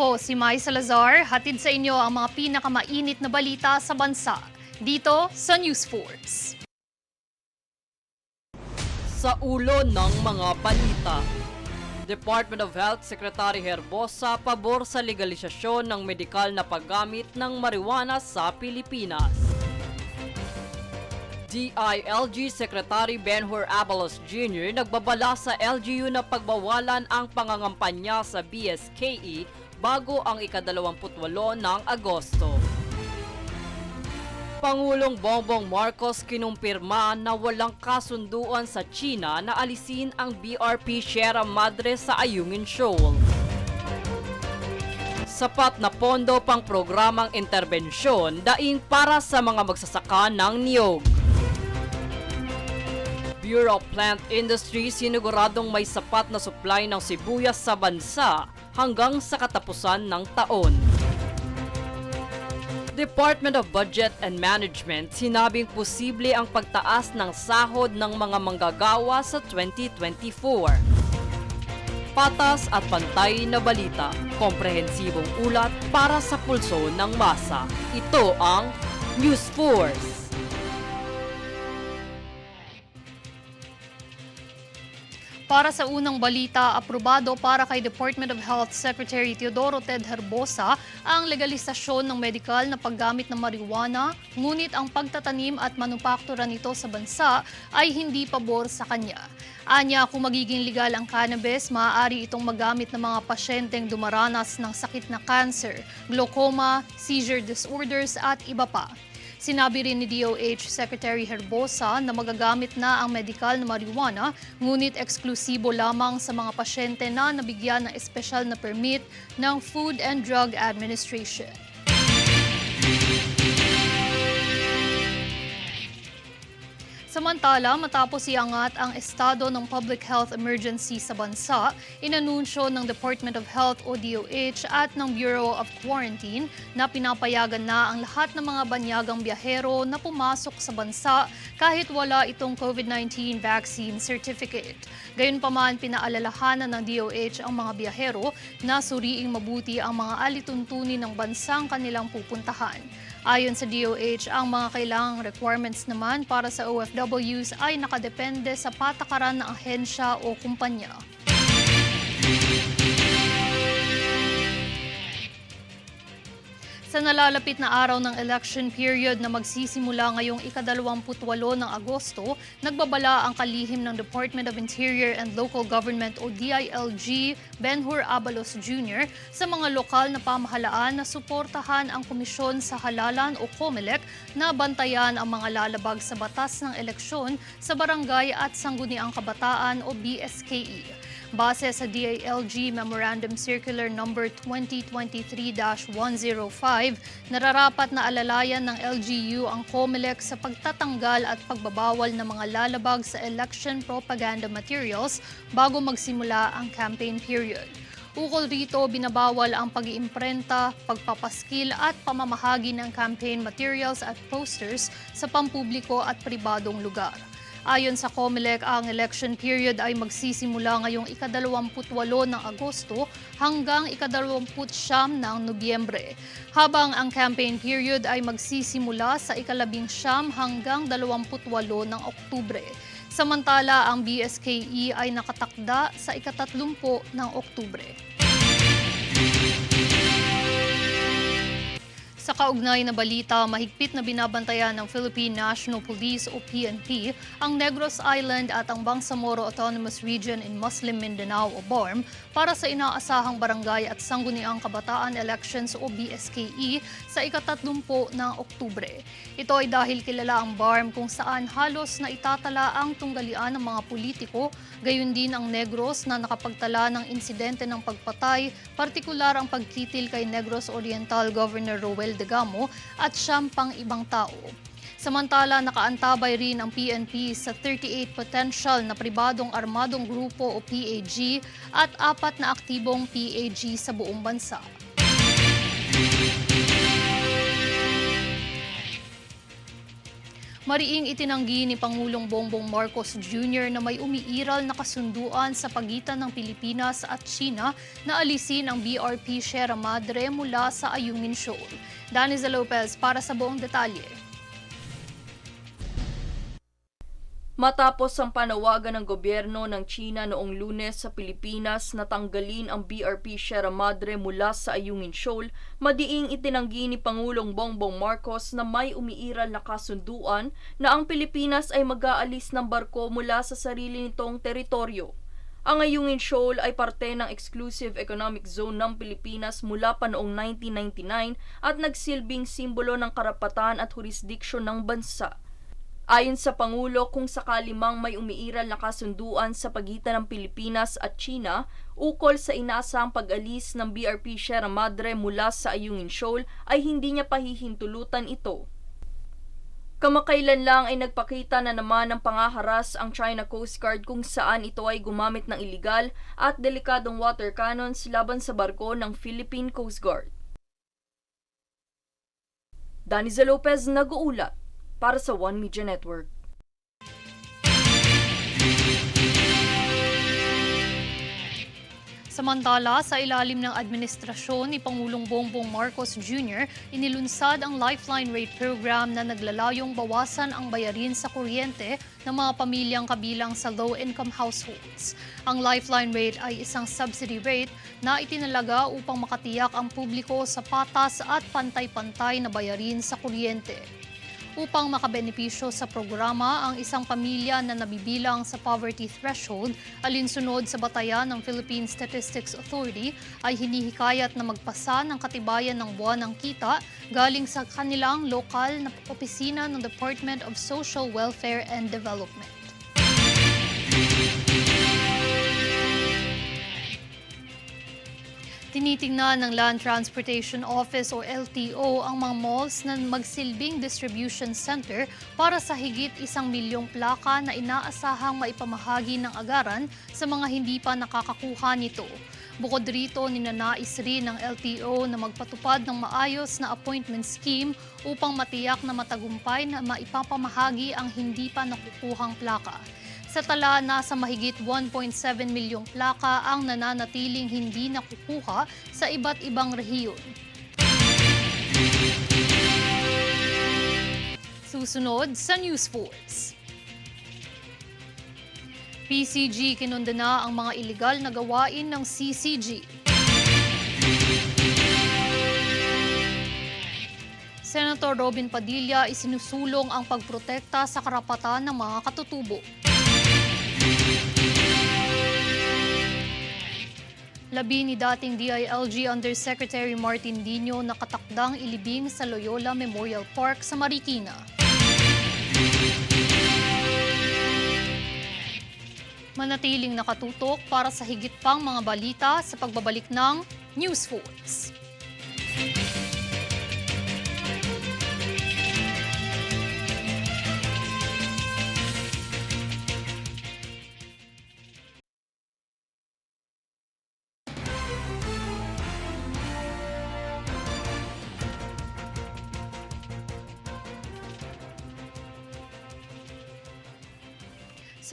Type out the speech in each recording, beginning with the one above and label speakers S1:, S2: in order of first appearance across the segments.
S1: Ako si Mai Salazar, hatid sa inyo ang mga pinakamainit na balita sa bansa. Dito sa News Force.
S2: Sa ulo ng mga balita, Department of Health Secretary Herbosa pabor sa legalisasyon ng medikal na paggamit ng marijuana sa Pilipinas. DILG Secretary Benhur Abalos Jr. nagbabala sa LGU na pagbawalan ang pangangampanya sa BSKE bago ang ikadalawamputwalo ng Agosto. Pangulong Bongbong Marcos kinumpirma na walang kasunduan sa China na alisin ang BRP Sierra Madre sa Ayungin Shoal. Sapat na pondo pang programang interbensyon daing para sa mga magsasaka ng niyog. Bureau of Plant Industry siniguradong may sapat na supply ng sibuyas sa bansa hanggang sa katapusan ng taon. Department of Budget and Management sinabing posible ang pagtaas ng sahod ng mga manggagawa sa 2024. Patas at pantay na balita, komprehensibong ulat para sa pulso ng masa. Ito ang News Force.
S1: Para sa unang balita, aprobado para kay Department of Health Secretary Teodoro Ted Herbosa ang legalisasyon ng medikal na paggamit ng marijuana, ngunit ang pagtatanim at manupaktura nito sa bansa ay hindi pabor sa kanya. Anya, kung magiging legal ang cannabis, maaari itong magamit ng mga pasyenteng dumaranas ng sakit na cancer, glaucoma, seizure disorders at iba pa. Sinabi rin ni DOH Secretary Herbosa na magagamit na ang medikal na marijuana, ngunit eksklusibo lamang sa mga pasyente na nabigyan ng espesyal na permit ng Food and Drug Administration. Samantala, matapos iangat ang estado ng public health emergency sa bansa, inanunsyo ng Department of Health o DOH at ng Bureau of Quarantine na pinapayagan na ang lahat ng mga banyagang biyahero na pumasok sa bansa kahit wala itong COVID-19 vaccine certificate. Gayunpaman, pinaalalahanan ng DOH ang mga biyahero na suriing mabuti ang mga alituntunin ng bansang kanilang pupuntahan. Ayon sa DOH, ang mga kailangang requirements naman para sa OFWs ay nakadepende sa patakaran ng ahensya o kumpanya. Sa nalalapit na araw ng election period na magsisimula ngayong ikadalawamputwalo ng Agosto, nagbabala ang kalihim ng Department of Interior and Local Government o DILG Benhur Abalos Jr. sa mga lokal na pamahalaan na suportahan ang Komisyon sa Halalan o COMELEC na bantayan ang mga lalabag sa batas ng eleksyon sa barangay at sangguniang kabataan o BSKE. Base sa DILG Memorandum Circular Number 2023-105, nararapat na alalayan ng LGU ang COMELEC sa pagtatanggal at pagbabawal ng mga lalabag sa election propaganda materials bago magsimula ang campaign period. Ukol rito, binabawal ang pag-iimprenta, pagpapaskil at pamamahagi ng campaign materials at posters sa pampubliko at pribadong lugar. Ayon sa COMELEC, ang election period ay magsisimula ngayong ikadalawamputwalo ng Agosto hanggang ikadalawamput siyam ng Nobyembre, habang ang campaign period ay magsisimula sa ikalabing siyam hanggang dalawamputwalo ng Oktubre. Samantala, ang BSKE ay nakatakda sa ikatatlumpo ng Oktubre. Sa kaugnay na balita, mahigpit na binabantayan ng Philippine National Police o PNP ang Negros Island at ang Bangsamoro Autonomous Region in Muslim Mindanao o BARM para sa inaasahang barangay at sangguniang kabataan elections o BSKE sa ikatatlumpo ng Oktubre. Ito ay dahil kilala ang BARM kung saan halos na itatala ang tunggalian ng mga politiko, gayon din ang Negros na nakapagtala ng insidente ng pagpatay, partikular ang pagkitil kay Negros Oriental Governor Roel Degamo at siyam pang ibang tao. Samantala, nakaantabay rin ang PNP sa 38 potential na pribadong armadong grupo o PAG at apat na aktibong PAG sa buong bansa. Mariing itinanggi ni Pangulong Bongbong Marcos Jr. na may umiiral na kasunduan sa pagitan ng Pilipinas at China na alisin ang BRP Sierra Madre mula sa Ayungin Shoal. Daniza Lopez para sa buong detalye.
S3: Matapos ang panawagan ng gobyerno ng China noong lunes sa Pilipinas na tanggalin ang BRP Sierra Madre mula sa Ayungin Shoal, madiing itinanggi ni Pangulong Bongbong Marcos na may umiiral na kasunduan na ang Pilipinas ay mag-aalis ng barko mula sa sarili nitong teritoryo. Ang Ayungin Shoal ay parte ng Exclusive Economic Zone ng Pilipinas mula pa noong 1999 at nagsilbing simbolo ng karapatan at jurisdiksyon ng bansa. Ayon sa Pangulo, kung sakali mang may umiiral na kasunduan sa pagitan ng Pilipinas at China, ukol sa inasang pag-alis ng BRP Sierra Madre mula sa Ayungin Shoal ay hindi niya pahihintulutan ito. Kamakailan lang ay nagpakita na naman ng pangaharas ang China Coast Guard kung saan ito ay gumamit ng iligal at delikadong water cannons laban sa barko ng Philippine Coast Guard. Daniza Lopez nag-uulat para sa One Media Network.
S1: Samantala, sa ilalim ng administrasyon ni Pangulong Bongbong Marcos Jr., inilunsad ang Lifeline Rate Program na naglalayong bawasan ang bayarin sa kuryente ng mga pamilyang kabilang sa low-income households. Ang Lifeline Rate ay isang subsidy rate na itinalaga upang makatiyak ang publiko sa patas at pantay-pantay na bayarin sa kuryente. Upang makabenepisyo sa programa ang isang pamilya na nabibilang sa poverty threshold alinsunod sa batayan ng Philippine Statistics Authority ay hinihikayat na magpasa ng katibayan ng buwan ng kita galing sa kanilang lokal na opisina ng Department of Social Welfare and Development. Tinitingnan ng Land Transportation Office o LTO ang mga malls na magsilbing distribution center para sa higit isang milyong plaka na inaasahang maipamahagi ng agaran sa mga hindi pa nakakakuha nito. Bukod rito, ninanais rin ng LTO na magpatupad ng maayos na appointment scheme upang matiyak na matagumpay na maipapamahagi ang hindi pa nakukuhang plaka. Sa tala, nasa mahigit 1.7 milyong plaka ang nananatiling hindi nakukuha sa iba't ibang rehiyon. Susunod sa News Force. PCG kinundena ang mga iligal na gawain ng CCG. Senator Robin Padilla isinusulong ang pagprotekta sa karapatan ng mga katutubo. Labi ni dating DILG Undersecretary Martin Dino nakatakdang ilibing sa Loyola Memorial Park sa Marikina. Manatiling nakatutok para sa higit pang mga balita sa pagbabalik ng News Force.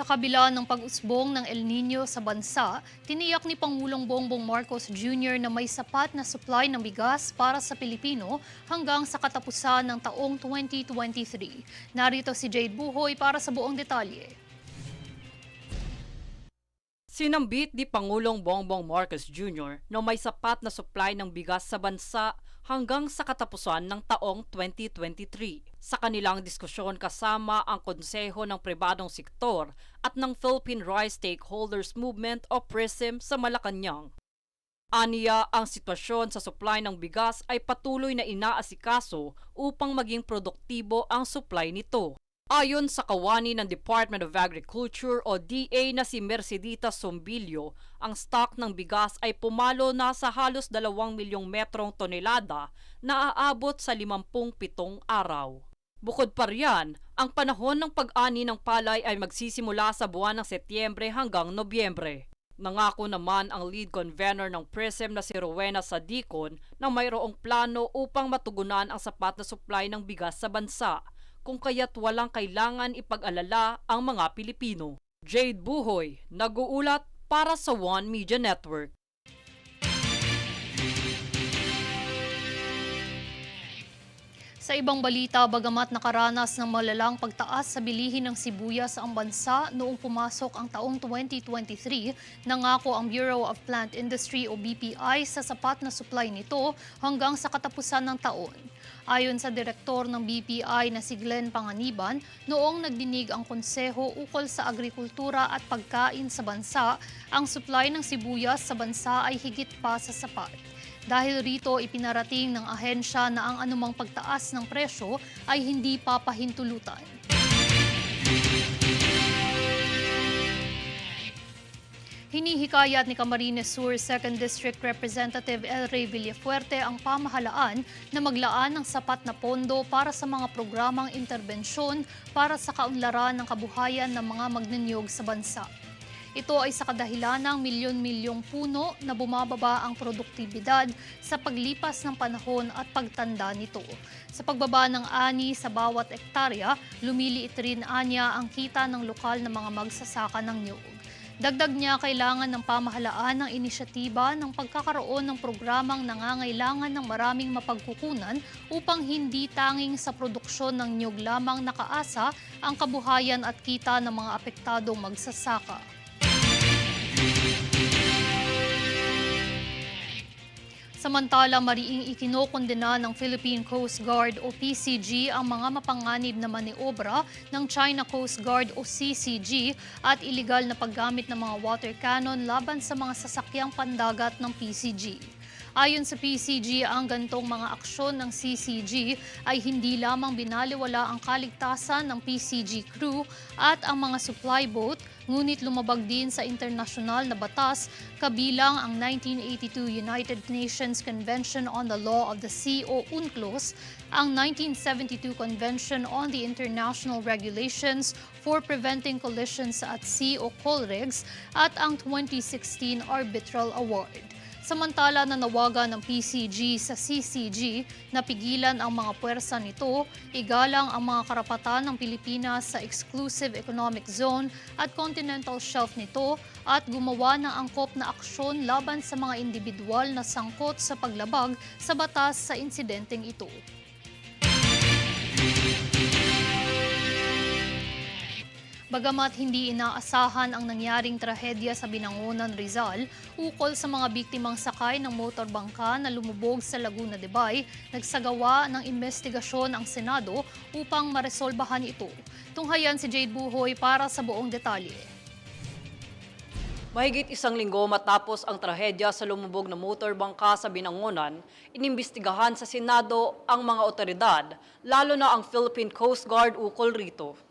S1: Kabila ng pag-usbong ng El Nino sa bansa, tiniyak ni Pangulong Bongbong Marcos Jr. na may sapat na supply ng bigas para sa Pilipino hanggang sa katapusan ng taong 2023. Narito si Jade Buhoy para sa buong detalye.
S2: Sinambit ni Pangulong Bongbong Marcos Jr. na may sapat na supply ng bigas sa bansa hanggang sa katapusan ng taong 2023. Sa kanilang diskusyon kasama ang Konseho ng Pribadong Sektor at ng Philippine Rice Stakeholders Movement o PRISM sa Malacanang. Aniya, ang sitwasyon sa supply ng bigas ay patuloy na inaasikaso upang maging produktibo ang supply nito. Ayon sa kawani ng Department of Agriculture o DA na si Mercedita Sombilio, ang stock ng bigas ay pumalo na sa halos 2 milyong metrong tonelada na aabot sa 57 araw. Bukod pa riyan, ang panahon ng pag-ani ng palay ay magsisimula sa buwan ng Setyembre hanggang Nobyembre. Nangako naman ang lead convener ng PRISM na si Rowena Sadicon na mayroong plano upang matugunan ang sapat na supply ng bigas sa bansa kung kaya't walang kailangan ipag-alala ang mga Pilipino. Jade Buhoy, nag-uulat para sa One Media Network.
S1: Sa ibang balita, bagamat nakaranas ng malalang pagtaas sa bilihin ng sibuyas ang bansa noong pumasok ang taong 2023, nangako ang Bureau of Plant Industry o BPI sa sapat na supply nito hanggang sa katapusan ng taon. Ayon sa direktor ng BPI na si Glenn Panganiban, noong nagdinig ang konseho ukol sa agrikultura at pagkain sa bansa, ang supply ng sibuyas sa bansa ay higit pa sa sapat. Dahil rito ipinarating ng ahensya na ang anumang pagtaas ng presyo ay hindi papahintulutan. Hinihikayat ni Camarines Sur 2nd District Representative El Rey Villafuerte ang pamahalaan na maglaan ng sapat na pondo para sa mga programang interbensyon para sa kaunlaran ng kabuhayan ng mga magninyog sa bansa. Ito ay sa kadahilan ng milyon-milyong puno na bumababa ang produktibidad sa paglipas ng panahon at pagtanda nito. Sa pagbaba ng ani sa bawat ektarya, lumiliit rin anya ang kita ng lokal na mga magsasaka ng niyog. Dagdag niya kailangan ng pamahalaan ng inisyatiba ng pagkakaroon ng programang nangangailangan ng maraming mapagkukunan upang hindi tanging sa produksyon ng niyog lamang nakaasa ang kabuhayan at kita ng mga apektadong magsasaka. Samantala, mariing ikinokondena ng Philippine Coast Guard o PCG ang mga mapanganib na maniobra ng China Coast Guard o CCG at iligal na paggamit ng mga water cannon laban sa mga sasakyang pandagat ng PCG. Ayon sa PCG, ang gantong mga aksyon ng CCG ay hindi lamang binaliwala ang kaligtasan ng PCG crew at ang mga supply boat, ngunit lumabag din sa internasyonal na batas kabilang ang 1982 United Nations Convention on the Law of the Sea o UNCLOS, ang 1972 Convention on the International Regulations for Preventing Collisions at Sea o COLREGS at ang 2016 Arbitral Award. Samantala nanawagan ng PCG sa CCG na pigilan ang mga puwersa nito, igalang ang mga karapatan ng Pilipinas sa exclusive economic zone at continental shelf nito at gumawa ng angkop na aksyon laban sa mga individual na sangkot sa paglabag sa batas sa insidenteng ito. Bagamat hindi inaasahan ang nangyaring trahedya sa Binangonan, Rizal, ukol sa mga biktimang sakay ng motorbangka na lumubog sa Laguna de Bay, nagsagawa ng investigasyon ang Senado upang maresolbahan ito. Tunghayan si Jade Buhoy para sa buong detalye.
S2: Mahigit isang linggo matapos ang trahedya sa lumubog na motorbangka sa Binangonan, inimbestigahan sa Senado ang mga otoridad, lalo na ang Philippine Coast Guard ukol rito.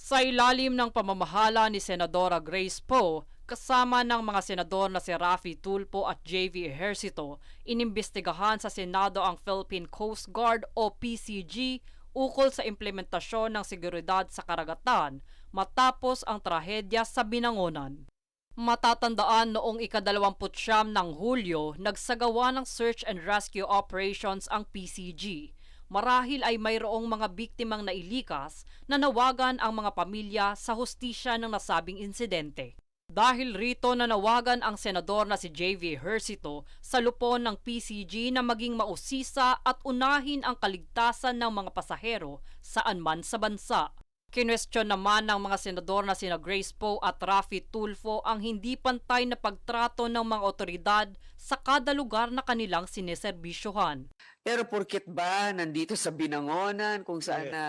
S2: Sa ilalim ng pamamahala ni Senadora Grace Poe, kasama ng mga senador na si Rafi Tulpo at JV Ejercito, inimbestigahan sa Senado ang Philippine Coast Guard o PCG ukol sa implementasyon ng seguridad sa karagatan matapos ang trahedya sa Binangonan. Matatandaan noong ikadalawamputsyam ng Hulyo, nagsagawa ng search and rescue operations ang PCG. Marahil ay mayroong mga biktimang nailikas na nawagan ang mga pamilya sa hustisya ng nasabing insidente. Dahil rito nanawagan ang senador na si JV Hersito sa lupon ng PCG na maging mausisa at unahin ang kaligtasan ng mga pasahero saan man sa bansa. Kinwestiyon naman ng mga senador na sina Grace Poe at Rafi Tulfo ang hindi pantay na pagtrato ng mga otoridad sa kada lugar na kanilang sineserbisyohan.
S4: Pero porket ba nandito sa Binangonan kung saan
S5: Yeah.
S4: na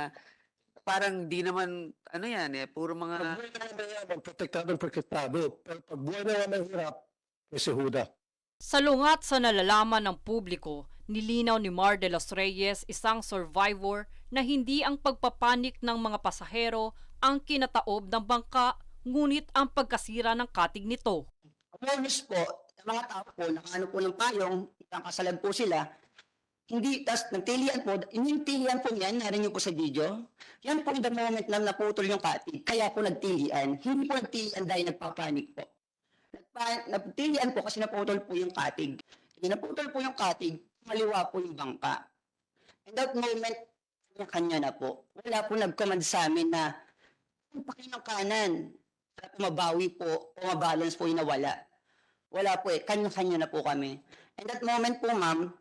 S4: parang di naman ano yan eh puro mga
S5: buhay na mayaman, protektado protektado. Pero pag buhay na mahirap, may huda.
S2: Sa lungat sa nalalaman ng publiko, nilinaw ni Mar de los Reyes, isang survivor, na hindi ang pagpapanik ng mga pasahero ang kinataob ng bangka, ngunit ang pagkasira ng katig nito.
S6: awareness po, sa mga tao po, nakaano po ng payong, nakasalag po sila, hindi, tas nagtilian po, yung tilian po yan, narin niyo po sa video, yan po the moment na naputol yung katig, kaya po nagtilian. Hindi po nagtilian dahil nagpapanik po. Nagpa, nagtilian po kasi naputol po yung katig. Hindi naputol po yung katig, maliwa po yung bangka. In that moment, kanya na po. Wala po nag-command sa amin na paki ng kanan para pumabawi po, pumabalance po yung nawala. Wala po eh, kanya-kanya na po kami. And that moment po, ma'am,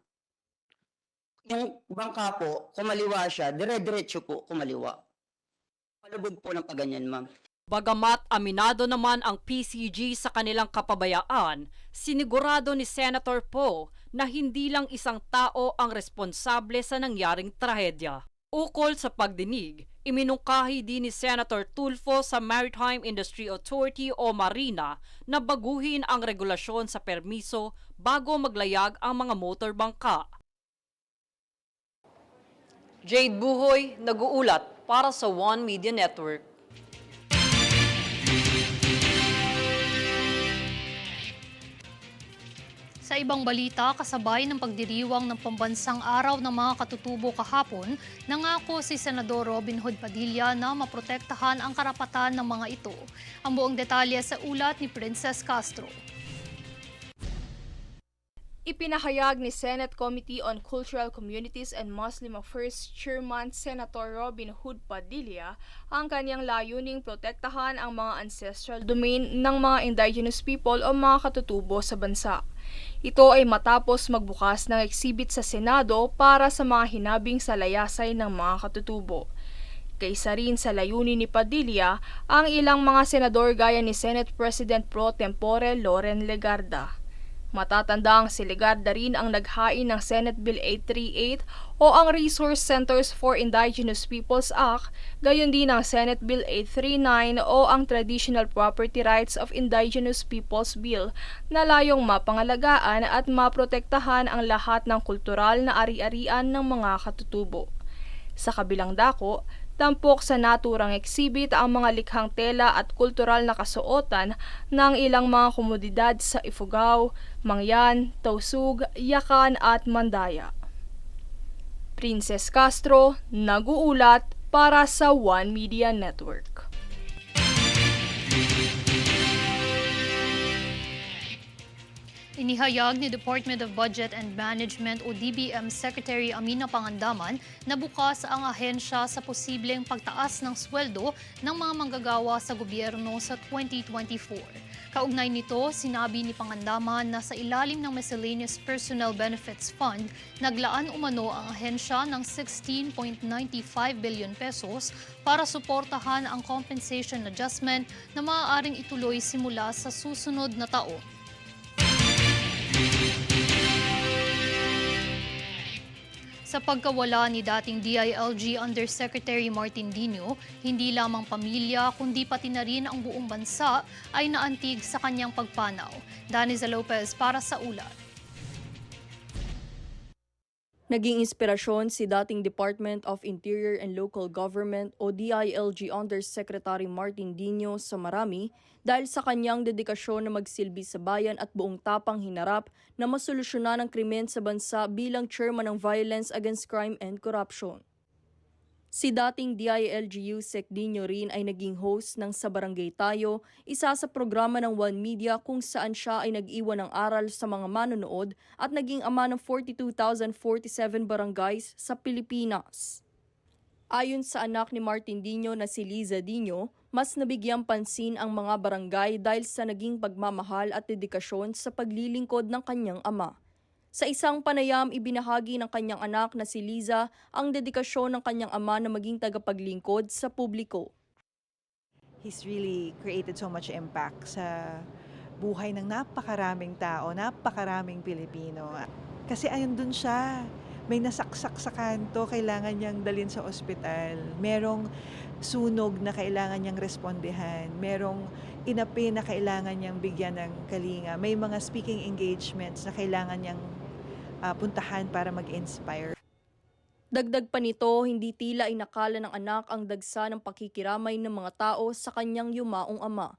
S6: yung bangka po, kumaliwa siya, dire-diretso po kumaliwa. Palubog po ng paganyan, ma'am.
S7: Bagamat aminado naman ang PCG sa kanilang kapabayaan, sinigurado ni Senator Poe na hindi lang isang tao ang responsable sa nangyaring trahedya. Ukol sa pagdinig, iminungkahi din ni Senator Tulfo sa Maritime Industry Authority o Marina na baguhin ang regulasyon sa permiso bago maglayag ang mga motorbangka. Jade Buhoy, nag-uulat para sa One Media Network.
S1: Sa ibang balita, kasabay ng pagdiriwang ng pambansang araw ng mga katutubo kahapon, nangako si Senador Robin Hood Padilla na maprotektahan ang karapatan ng mga ito. Ang buong detalye sa ulat ni Princess Castro.
S8: Ipinahayag ni Senate Committee on Cultural Communities and Muslim Affairs Chairman Senator Robin Hood Padilla ang kanyang layuning protektahan ang mga ancestral domain ng mga indigenous people o mga katutubo sa bansa. Ito ay matapos magbukas ng exhibit sa Senado para sa mga hinabing sa layasay ng mga katutubo. Kaysa rin sa layunin ni Padilla ang ilang mga senador gaya ni Senate President Pro Tempore Loren Legarda. Matatanda ang si Legarda rin ang naghain ng Senate Bill 838 o ang Resource Centers for Indigenous Peoples Act, gayon din ang Senate Bill 839 o ang Traditional Property Rights of Indigenous Peoples Bill na layong mapangalagaan at maprotektahan ang lahat ng kultural na ari-arian ng mga katutubo. Sa kabilang dako, tampok sa naturang exhibit ang mga likhang tela at kultural na kasuotan ng ilang mga komodidad sa Ifugao, Mangyan, Tausug, Yakan at Mandaya. Princess Castro, nag-uulat para sa One Media Network.
S1: Inihayag ni Department of Budget and Management o DBM Secretary Amina Pangandaman na bukas ang ahensya sa posibleng pagtaas ng sweldo ng mga manggagawa sa gobyerno sa 2024. Kaugnay nito, sinabi ni Pangandaman na sa ilalim ng Miscellaneous Personnel Benefits Fund, naglaan umano ang ahensya ng 16.95 billion pesos para suportahan ang compensation adjustment na maaaring ituloy simula sa susunod na taon. Sa pagkawala ni dating DILG Undersecretary Martin Dino, hindi lamang pamilya kundi pati na rin ang buong bansa ay naantig sa kanyang pagpanaw. Daniza Lopez para sa ulat.
S7: Naging inspirasyon si dating Department of Interior and Local Government o DILG Undersecretary Martin Dino sa marami dahil sa kanyang dedikasyon na magsilbi sa bayan at buong tapang hinarap na masolusyonan ang krimen sa bansa bilang chairman ng Violence Against Crime and Corruption. Si dating DILG Sec Dino rin ay naging host ng Sa Barangay Tayo, isa sa programa ng One Media kung saan siya ay nag-iwan ng aral sa mga manonood at naging ama ng 42,047 barangays sa Pilipinas. Ayon sa anak ni Martin Dino na si Liza Dino, mas nabigyang pansin ang mga barangay dahil sa naging pagmamahal at dedikasyon sa paglilingkod ng kanyang ama. Sa isang panayam, ibinahagi ng kanyang anak na si Liza ang dedikasyon ng kanyang ama na maging tagapaglingkod sa publiko.
S9: he's really created so much impact sa buhay ng napakaraming tao, napakaraming Pilipino. Kasi ayun dun siya, may nasaksak sa kanto, kailangan niyang dalin sa ospital. Merong sunog na kailangan niyang respondehan. Merong inapi na kailangan niyang bigyan ng kalinga. May mga speaking engagements na kailangan niyang ah, puntahan para mag-inspire.
S7: Dagdag pa nito, hindi tila inakala ng anak ang dagsa ng pakikiramay ng mga tao sa kanyang yumaong ama.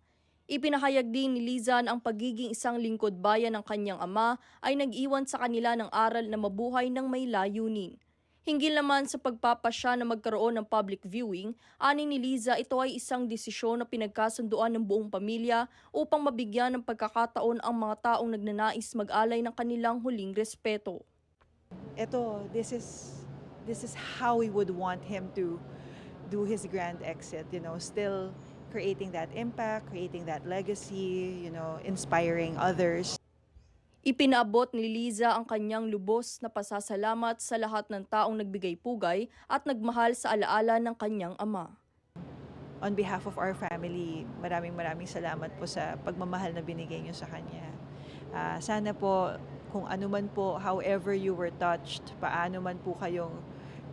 S7: Ipinahayag din ni Liza na ang pagiging isang lingkod bayan ng kanyang ama ay nag-iwan sa kanila ng aral na mabuhay ng may layunin. Hinggil naman sa pagpapasya na magkaroon ng public viewing, ani ni Liza ito ay isang desisyon na pinagkasunduan ng buong pamilya upang mabigyan ng pagkakataon ang mga taong nagnanais mag-alay ng kanilang huling respeto.
S9: Ito, this is this is how we would want him to do his grand exit, you know, still creating that impact, creating that legacy, you know, inspiring others.
S7: Ipinaabot ni Liza ang kanyang lubos na pasasalamat sa lahat ng taong nagbigay pugay at nagmahal sa alaala ng kanyang ama.
S9: On behalf of our family, maraming maraming salamat po sa pagmamahal na binigay niyo sa kanya. Ah, sana po, kung ano man po, however you were touched, paano man po kayong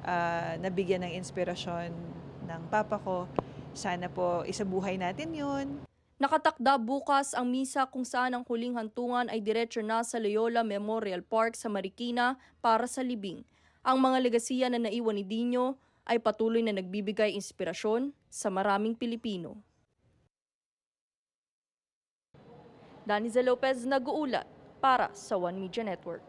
S9: ah, nabigyan ng inspirasyon ng papa ko, sana po isabuhay natin yun.
S7: Nakatakda bukas ang misa kung saan ang huling hantungan ay diretso na sa Loyola Memorial Park sa Marikina para sa libing. Ang mga legasiya na naiwan ni Dino ay patuloy na nagbibigay inspirasyon sa maraming Pilipino. Daniza Lopez nag-uulat para sa One Media Network.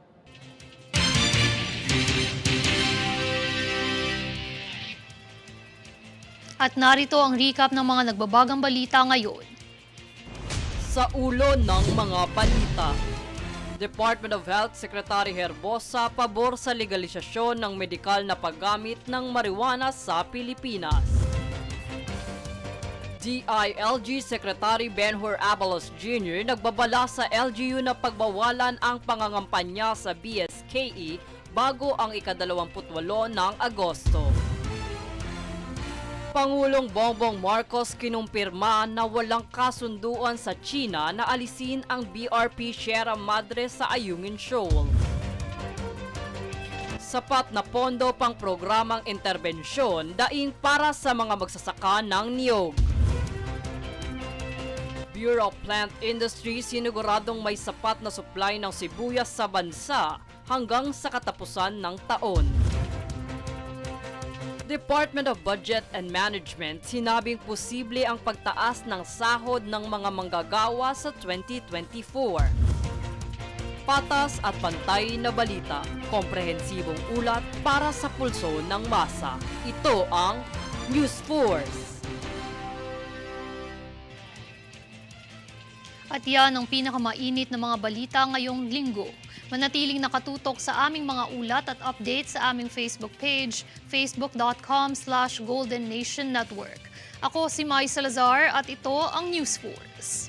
S1: At narito ang recap ng mga nagbabagang balita ngayon.
S2: Sa ulo ng mga balita. Department of Health Secretary Herbosa pabor sa legalisasyon ng medikal na paggamit ng marijuana sa Pilipinas. DILG Secretary Benhur Abalos Jr. nagbabala sa LGU na pagbawalan ang pangangampanya sa BSKE bago ang ikadalawamputwalo ng Agosto. Pangulong Bongbong Marcos kinumpirma na walang kasunduan sa China na alisin ang BRP Sierra Madre sa Ayungin Shoal. Sapat na pondo pang programang interbensyon daing para sa mga magsasaka ng niyog. Bureau of Plant Industry siniguradong may sapat na supply ng sibuyas sa bansa hanggang sa katapusan ng taon. Department of Budget and Management sinabing posible ang pagtaas ng sahod ng mga manggagawa sa 2024. Patas at pantay na balita, komprehensibong ulat para sa pulso ng masa. Ito ang News Force.
S1: At yan ang pinakamainit na mga balita ngayong linggo. Manatiling nakatutok sa aming mga ulat at updates sa aming Facebook page, facebook.com slash Golden Nation Network. Ako si Mai Salazar at ito ang News Force.